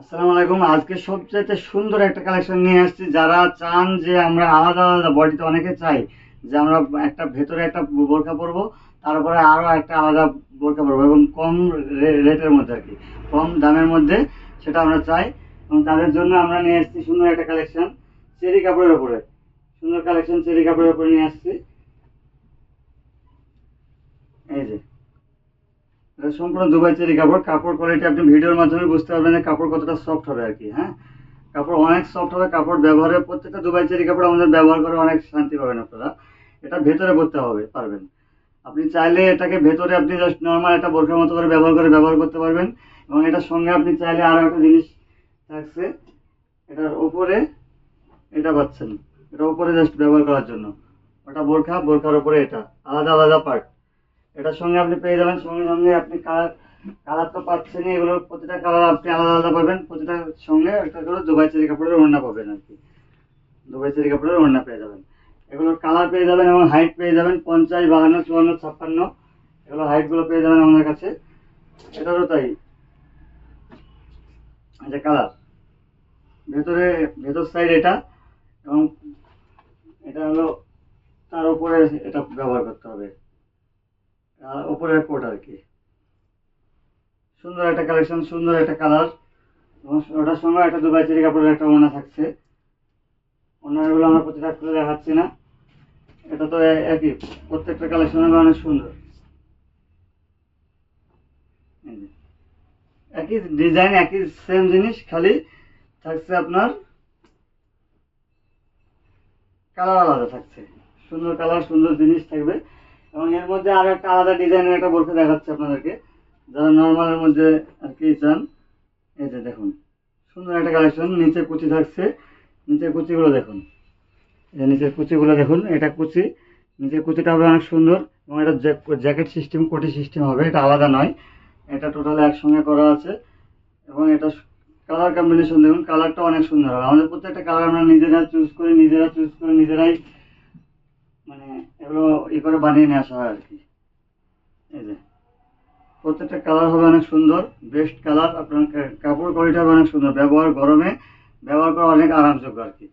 আসসালামু আলাইকুম। আজকে সবচাইতে সুন্দর একটা কালেকশন নিয়ে আসছি। যারা চান যে আমরা আলাদা আলাদা বডিতে অনেকে চাই যে আমরা একটা ভেতরে একটা বোরখা পরবো তারপরে আরও একটা আলাদা বোরখা পরবো এবং কম রেটের মধ্যে আর কি, কম দামের মধ্যে সেটা আমরা চাই এবং তাদের জন্য আমরা নিয়ে আসছি সুন্দর একটা কালেকশন চেরি কাপড়ের উপরে। সুন্দর কালেকশন চেরি কাপড়ের উপরে নিয়ে আসছি এই যে এটা সম্পূর্ণ দুবাই চেরি কাপড় কাপড় কোয়ালিটি আপনি ভিডিওর মাধ্যমে বুঝতে পারবেন যে কাপড় কতটা সফট হবে আর কি হ্যাঁ? কাপড় অনেক সফট হবে, কাপড় ব্যবহারে প্রত্যেকটা দুবাই চেরি কাপড় আমাদের ব্যবহার করে অনেক শান্তি পাবেন আপনারা। এটা ভেতরে পড়তে হবে, পারবেন। আপনি চাইলে এটাকে ভেতরে আপনি জাস্ট নর্মাল একটা বোরখার মতো করে ব্যবহার করে ব্যবহার করতে পারবেন। এবং এটার সঙ্গে আপনি চাইলে আরও একটা জিনিস থাকছে, এটার ওপরে এটা পাচ্ছেন। এটা ওপরে জাস্ট ব্যবহার করার জন্য। ওটা বোরখা, বোরখার উপরে এটা। আলাদা আলাদা পার্ট এটার সঙ্গে আপনি পেয়ে যাবেন সঙ্গে সঙ্গে আপনি কালার কালার তো পাচ্ছেনই এগুলোর প্রতিটা কালার আপনি আলাদা আলাদা পাবেন। প্রতিটা সঙ্গে একটা করে দুবাই চেরি কাপড়ের ওড়না পাবেন আর কি। দুবাই চেরি কাপড়ের ওড়না পেয়ে যাবেন। এগুলোর কালার পেয়ে যাবেন এবং হাইট পেয়ে যাবেন পঞ্চাশ, বাহান্ন, চুয়ান্ন, ছাপ্পান্ন। এগুলো হাইটগুলো পেয়ে যাবেন আমাদের কাছে। এটারও তাই। এটা কালার। ভেতরে, ভেতর সাইড এটা এবং এটা হলো তার উপরে এটা ব্যবহার করতে হবে। উপরের কোট আর কি। সুন্দর একটা কালেকশন সুন্দর একটা কালার ওটার সঙ্গে একটা দুবাই চেরি কাপড়ের একটা ওনা থাকছে। ওনারগুলো আমরা প্রতিটা খুলে দেখাচ্ছি না। এটা তো একই। প্রত্যেকটা কালেকশন হবে অনেক সুন্দর। একই ডিজাইন একই সেম জিনিস, খালি থাকছে আপনার কালার আলাদা থাকছে। সুন্দর কালার সুন্দর জিনিস থাকবে। এবং এর মধ্যে আর একটা আলাদা ডিজাইনের একটা বোরখা দেখাচ্ছে আপনাদেরকে। যারা নর্মালের মধ্যে আর কি চান, এই যে দেখুন, সুন্দর একটা কালেকশন নিচে কুচি থাকছে। নিচের কুচিগুলো দেখুন। এই নিচের কুচিগুলো দেখুন, এটা কুচি। নিচের কুচিটা হবে অনেক সুন্দর এবং এটা জ্যাকেট সিস্টেম কোটি সিস্টেম হবে, এটা আলাদা নয়। এটা টোটাল একসঙ্গে করা আছে। এবং এটা কালার কম্বিনেশন দেখুন কালারটা অনেক সুন্দর হবে। আমাদের প্রত্যেকটা কালার আমরা নিজেরা চুজ করি, নিজেরা চুজ করে, নিজেরাই এগুলো ই করে বানিয়ে নিয়ে আসা হয় আর কি। এই যে। প্রত্যেকটা কালার হবে অনেক সুন্দর বেস্ট কালার আপনার কাপড় কোয়ালিটি হবে অনেক সুন্দর। ব্যবহার গরমে, ব্যবহার করা অনেক আরামযোগ্য আর কি।